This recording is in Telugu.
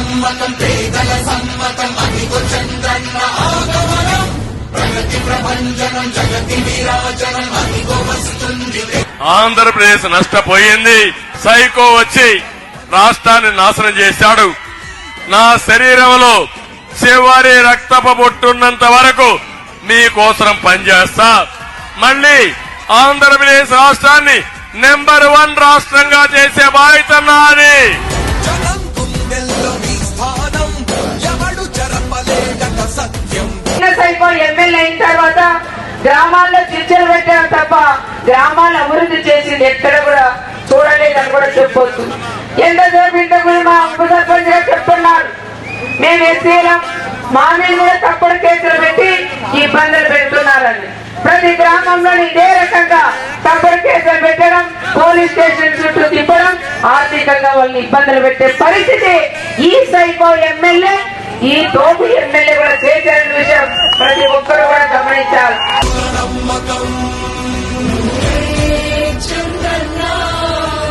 సమ్మతం పేదల సమ్మతం అధిక చంద్రన్న ఆగమనం. ప్రగతి ప్రపంచనం జగతి విరాజనం అధిక వస్తుంది. ఆంధ్రప్రదేశ్ నష్టపోయింది. సైకో వచ్చి రాష్ట్రాన్ని నాశనం చేశాడు. నా శరీరంలో చివరి రక్తపు బొట్టున్నంత వరకు మీకోసం పనిచేస్తా. మళ్ళీ ఆంధ్రప్రదేశ్ రాష్ట్రాన్ని నెంబర్ వన్ రాష్ట్రంగా చేసే బాధ్యత ఎమ్మెల్యే అయిన తర్వాత గ్రామాల్లో చర్చలు పెట్టారు తప్ప గ్రామాలను అభివృద్ధి చేసింది ఎక్కడ కూడా చూడలేదని కూడా చెప్పొచ్చు. ఎంతసేపు ఇంతకు మా ఉప సర్పంచ్ గారు చెప్తున్నారు. మేము ఎస్సీలం మా మీద కూడా తప్పుడు కేసులు పెట్టి ఇబ్బందులు పెడుతున్నారని. ప్రతి గ్రామంలో ఇదే రకంగా తప్పుడు కేసులు పెట్టడం పోలీస్ స్టేషన్ చుట్టూ తిప్పడం ఆర్థికంగా వాళ్ళని ఇబ్బందులు పెట్టే పరిస్థితి ఈ సైకో ఎమ్మెల్యే ఈ తోపు ఎమ్మెల్యే కూడా చేసిన విషయం ప్రతి ఒక్కరు కూడా గమనించాలి నమ్మకం